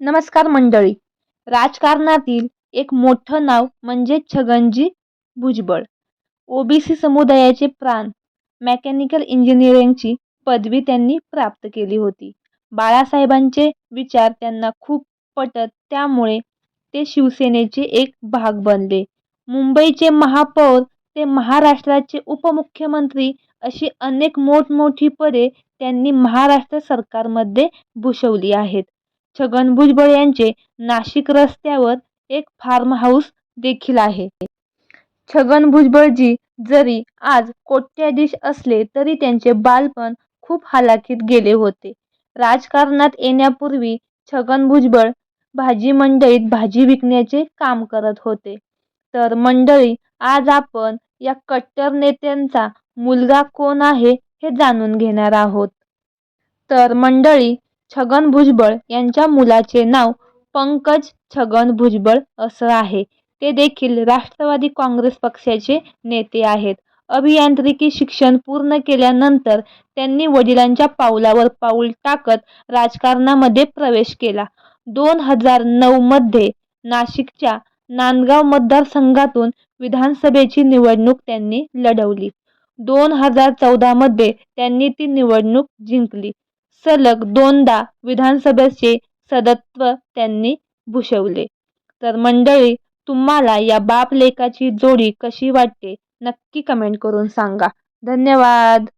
नमस्कार मंडळी. राजकारणातील एक मोठं नाव म्हणजे छगनजी भुजबळ. ओबीसी समुदायाचे प्राण मेकॅनिकल इंजिनिअरिंगची पदवी त्यांनी प्राप्त केली होती. बाळासाहेबांचे विचार त्यांना खूप पटत त्यामुळे ते शिवसेनेचे एक भाग बनले. मुंबईचे महापौर ते महाराष्ट्राचे उपमुख्यमंत्री अशी अनेक मोठमोठी पदे त्यांनी महाराष्ट्र सरकारमध्ये भूषवली आहेत. छगन भुजबळ यांचे नाशिक रस्त्यावर एक फार्म हाऊस देखील आहे. छगन भुजबळजी जरी आज कोट्याधीश असले तरी त्यांचे बालपण खूप हालाखीत गेले होते. राजकारणात येण्यापूर्वी छगन भुजबळ भाजी मंडईत भाजी विकण्याचे काम करत होते. तर मंडळी आज आपण या कट्टर नेत्यांचा मुलगा कोण आहे हे जाणून घेणार आहोत. तर मंडळी छगन भुजबळ यांच्या मुलाचे नाव पंकज छगन भुजबळ असं आहे. ते देखील राष्ट्रवादी काँग्रेस पक्षाचे नेते आहेत. अभियांत्रिकी शिक्षण पूर्ण केल्यानंतर त्यांनी वडिलांच्या पावलावर पाऊल टाकत राजकारणामध्ये प्रवेश केला. दोन हजार नऊमध्ये नाशिकच्या नांदगाव मतदारसंघातून विधानसभेची निवडणूक त्यांनी लढवली. दोन हजार चौदामध्ये त्यांनी ती निवडणूक जिंकली. सलग दोनदा विधानसभेचे सदस्यत्व त्यांनी भूषवले. तर मंडळी तुम्हाला या बाप लेकाची जोडी कशी वाटते नक्की कमेंट करून सांगा. धन्यवाद!